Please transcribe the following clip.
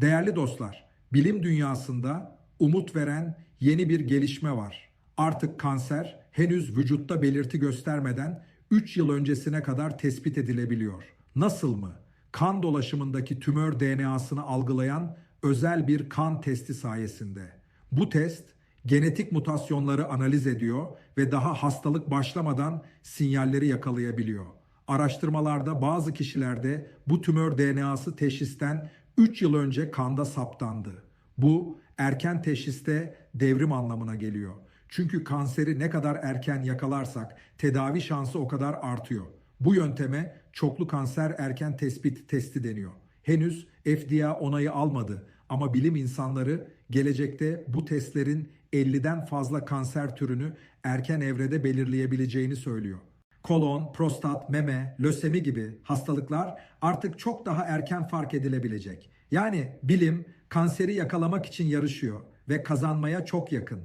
Değerli dostlar, bilim dünyasında umut veren yeni bir gelişme var. Artık kanser henüz vücutta belirti göstermeden 3 yıl öncesine kadar tespit edilebiliyor. Nasıl mı? Kan dolaşımındaki tümör DNA'sını algılayan özel bir kan testi sayesinde. Bu test genetik mutasyonları analiz ediyor ve daha hastalık başlamadan sinyalleri yakalayabiliyor. Araştırmalarda bazı kişilerde bu tümör DNA'sı teşhisten 3 yıl önce kanda saptandı. Bu erken teşhiste devrim anlamına geliyor. Çünkü kanseri ne kadar erken yakalarsak tedavi şansı o kadar artıyor. Bu yönteme çoklu kanser erken tespit testi deniyor. Henüz FDA onayı almadı ama bilim insanları gelecekte bu testlerin 50'den fazla kanser türünü erken evrede belirleyebileceğini söylüyor. Kolon, prostat, meme, lösemi gibi hastalıklar artık çok daha erken fark edilebilecek. Yani bilim kanseri yakalamak için yarışıyor ve kazanmaya çok yakın.